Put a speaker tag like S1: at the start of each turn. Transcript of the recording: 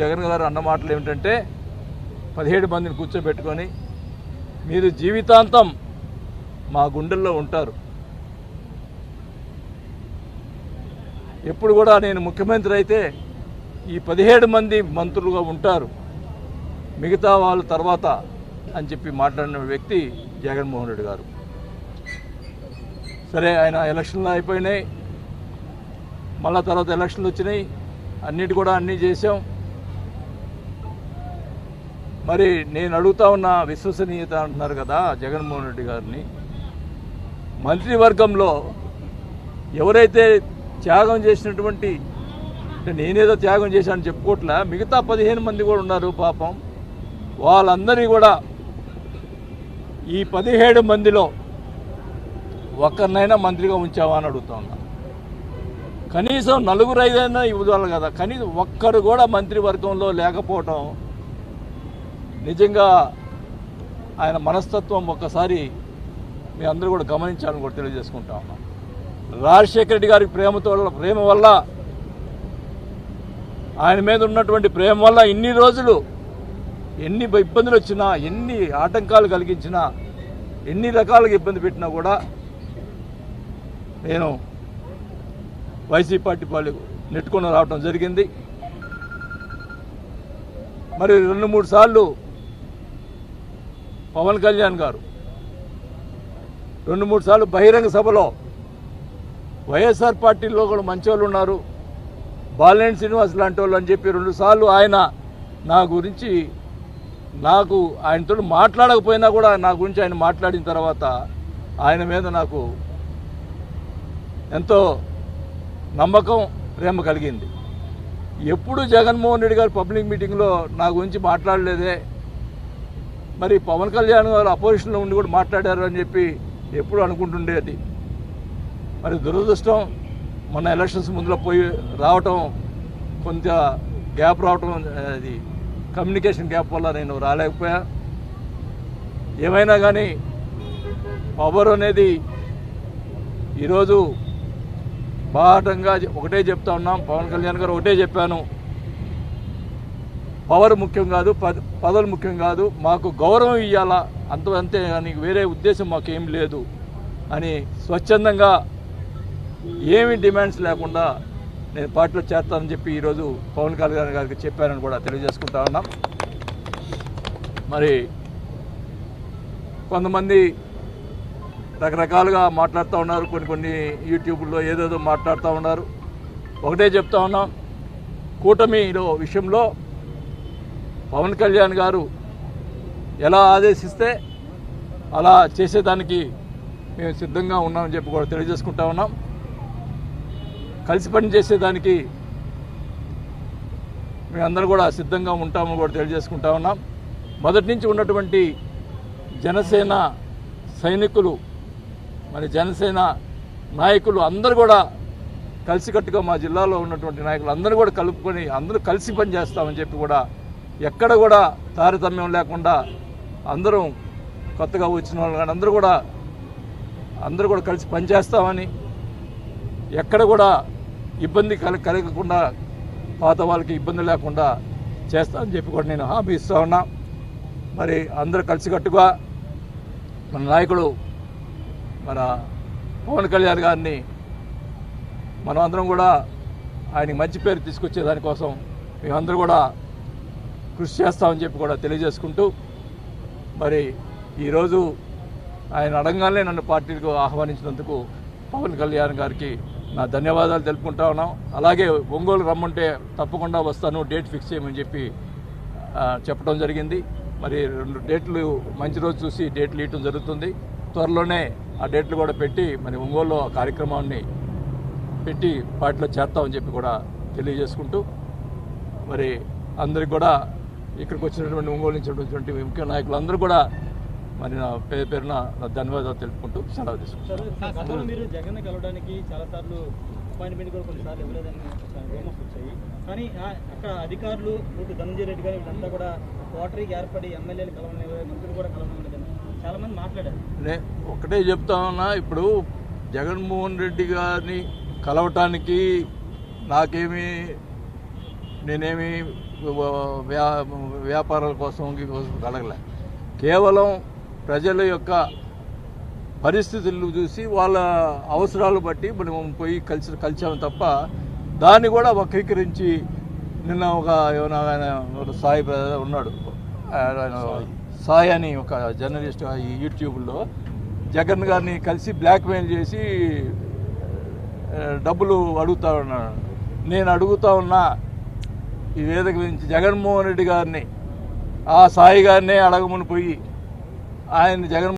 S1: జగన్ గారు అన్న మాటలు ఏమిటంటే పదిహేడు మందిని కూర్చోబెట్టుకొని మీరు జీవితాంతం మా గుండెల్లో ఉంటారు. ఎప్పుడు కూడా నేను ముఖ్యమంత్రి అయితే ఈ పదిహేడు మంది మంత్రులుగా ఉంటారు. మిగతా వాళ్ళ తర్వాత అని చెప్పి మాట్లాడిన వ్యక్తి జగన్మోహన్ రెడ్డి గారు. సరే ఆయన ఎలక్షన్లు అయిపోయినాయి. మళ్ళా తర్వాత ఎలక్షన్లు వచ్చినాయి. అన్నిటి కూడా అన్నీ చేసాం మరి నేను అడుగుతా ఉన్న విశ్వసనీయత అంటున్నారు కదా జగన్మోహన్ రెడ్డి గారిని. మంత్రివర్గంలో ఎవరైతే త్యాగం చేసినటువంటి అంటే నేనేదో త్యాగం చేశానని చెప్పుకోవట్లే మిగతా పదిహేను మంది కూడా ఉన్నారు పాపం. వాళ్ళందరినీ కూడా ఈ పదిహేడు మందిలో ఒక్కరినైనా మంత్రిగా ఉంచావా అని అడుగుతా ఉన్నా. కనీసం నలుగురు ఐదైనా ఇవ్వాలి కదా. కనీసం ఒక్కరు కూడా మంత్రివర్గంలో లేకపోవటం నిజంగా ఆయన మనస్తత్వం ఒక్కసారి మీ అందరూ కూడా గమనించాలని కూడా తెలియజేసుకుంటా ఉన్నాం. రాజశేఖర రెడ్డి గారి ప్రేమతో ప్రేమ వల్ల ఆయన మీద ఉన్నటువంటి ప్రేమ వల్ల ఇన్ని రోజులు ఎన్ని ఇబ్బందులు వచ్చినా ఎన్ని ఆటంకాలు కలిగించినా ఎన్ని రకాలుగా ఇబ్బంది పెట్టినా కూడా నేను వైసీపీ పార్టీ వాళ్ళు నెట్టుకొని రావడం జరిగింది. మరి రెండు మూడు సార్లు పవన్ కళ్యాణ్ గారు. రెండు మూడు సార్లు బహిరంగ సభలో వైఎస్ఆర్ పార్టీలో కూడా మంచి వాళ్ళు ఉన్నారు. బాలేన్ శ్రీనివాస్ లాంటి వాళ్ళు అని చెప్పి రెండు సార్లు ఆయన నా గురించి నాకు ఆయనతో మాట్లాడకపోయినా కూడా నా గురించి ఆయన మాట్లాడిన తర్వాత ఆయన మీద నాకు ఎంతో నమ్మకం ప్రేమ కలిగింది. ఎప్పుడు జగన్మోహన్ రెడ్డి గారు పబ్లిక్ మీటింగ్లో నా గురించి మాట్లాడలేదే. మరి పవన్ కళ్యాణ్ గారు అపోజిషన్లో ఉండి కూడా మాట్లాడారు అని చెప్పి ఎప్పుడు అనుకుంటుండేది మరి దురదృష్టం మొన్న ఎలక్షన్స్ ముందులో పోయి రావటం కొంత గ్యాప్ రావటం అది కమ్యూనికేషన్ గ్యాప్ వల్ల నేను రాలేకపోయా. ఏమైనా కానీ పవర్ అనేది ఈరోజు బాహటంగా ఒకటే చెప్తా ఉన్నాం. పవన్ కళ్యాణ్ గారు ఒకటే చెప్పాను. పవర్ ముఖ్యం కాదు పద పదవులు ముఖ్యం కాదు మాకు గౌరవం ఇవ్వాలా అంత అంతే కానీ వేరే ఉద్దేశం మాకు ఏం లేదు అని స్వచ్ఛందంగా ఏమి డిమాండ్స్ లేకుండా నేను పార్టీలో చేస్తానని చెప్పి ఈరోజు పవన్ కళ్యాణ్ గారికి చెప్పానని కూడా తెలియజేసుకుంటా ఉన్నాం. మరి కొంతమంది రకరకాలుగా మాట్లాడుతూ ఉన్నారు కొన్ని కొన్ని యూట్యూబ్లో ఏదేదో మాట్లాడుతూ ఉన్నారు. ఒకటే చెప్తా ఉన్నాం కూటమిలో విషయంలో పవన్ కళ్యాణ్ గారు ఎలా ఆదేశిస్తే అలా చేసేదానికి మేము సిద్ధంగా ఉన్నామని చెప్పి కూడా తెలియజేసుకుంటా ఉన్నాం. కలిసి పని చేసేదానికి మేమందరం కూడా సిద్ధంగా ఉంటామని కూడా తెలియజేసుకుంటా ఉన్నాం. మొదటి నుంచి ఉన్నటువంటి జనసేన సైనికులు మరి జనసేన నాయకులు అందరూ కూడా కలిసికట్టుగా మా జిల్లాలో ఉన్నటువంటి నాయకులు అందరూ కూడా కలుపుకొని అందరూ కలిసి పని చేస్తామని చెప్పి కూడా ఎక్కడ కూడా తారతమ్యం లేకుండా అందరం కొత్తగా వచ్చిన వాళ్ళు కానీ అందరూ కూడా అందరూ కూడా కలిసి పనిచేస్తామని ఎక్కడ కూడా ఇబ్బంది కల కలగకుండా పాత వాళ్ళకి ఇబ్బంది లేకుండా చేస్తామని చెప్పి కూడా నేను హామీ ఇస్తూ ఉన్నా. మరి అందరూ కలిసికట్టుగా మన నాయకుడు మన పవన్ కళ్యాణ్ గారిని మనం అందరం కూడా ఆయనకి మంచి పేరు తీసుకొచ్చే దానికోసం మేమందరూ కూడా కృషి చేస్తామని చెప్పి కూడా తెలియజేసుకుంటూ మరి ఈరోజు ఆయన అడగానే నన్ను పార్టీకి ఆహ్వానించినందుకు పవన్ కళ్యాణ్ గారికి నా ధన్యవాదాలు తెలుపుకుంటా ఉన్నాం. అలాగే ఒంగోలు రమ్మంటే తప్పకుండా వస్తాను డేట్ ఫిక్స్ చేయమని చెప్పి చెప్పడం జరిగింది. మరి రెండు డేట్లు మంచి రోజు చూసి డేట్లు ఇవ్వటం జరుగుతుంది. త్వరలోనే ఆ డేట్లు కూడా పెట్టి మరి ఒంగోలులో ఆ కార్యక్రమాన్ని పెట్టి పార్టీలో చేస్తామని చెప్పి కూడా తెలియజేసుకుంటూ మరి అందరికి కూడా ఇక్కడికి వచ్చినటువంటి ఒంగోలు నుంచి ఉన్నటువంటి ముఖ్య నాయకులు అందరూ కూడా మరి నా పేరు పేరున నా ధన్యవాదాలు తెలుపుకుంటూ సెలవు తీసుకుంటాను
S2: గతంలో మీరు జగన్ కలవడానికి అపాయింట్మెంట్ కూడా కొన్నిసార్లు ఇవ్వలేదని రూమర్స్ వచ్చాయి. కానీ అక్కడ అధికారులు ఇటు ధనంజయ రెడ్డి గారు వీళ్ళంతా కూడా ఏర్పడి ఎమ్మెల్యేలు మంత్రులు కూడా కలవని చాలా మంది మాట్లాడారు.
S1: నే ఒకటే చెప్తా ఉన్నా ఇప్పుడు జగన్మోహన్ రెడ్డి గారిని కలవటానికి నాకేమి నేనేమి వ్యాపారాల కోసం అడగలే కేవలం ప్రజల యొక్క పరిస్థితులు చూసి వాళ్ళ అవసరాలు బట్టి మనం పోయి కలిసి కలిసాము తప్ప దాన్ని కూడా వక్రీకరించి నిన్న ఒక ఏమైనా సాయి ఉన్నాడు. సాయి. అని ఒక జర్నలిస్ట్ ఈ యూట్యూబ్లో జగన్ గారిని కలిసి బ్లాక్మెయిల్ చేసి డబ్బులు అడుగుతా ఉన్నాడు. నేను అడుగుతా ఉన్నా ఈ వేదిక నుంచి జగన్మోహన్ రెడ్డి గారిని ఆ సాయి గారినే అడగమని పోయి ఆయన జగన్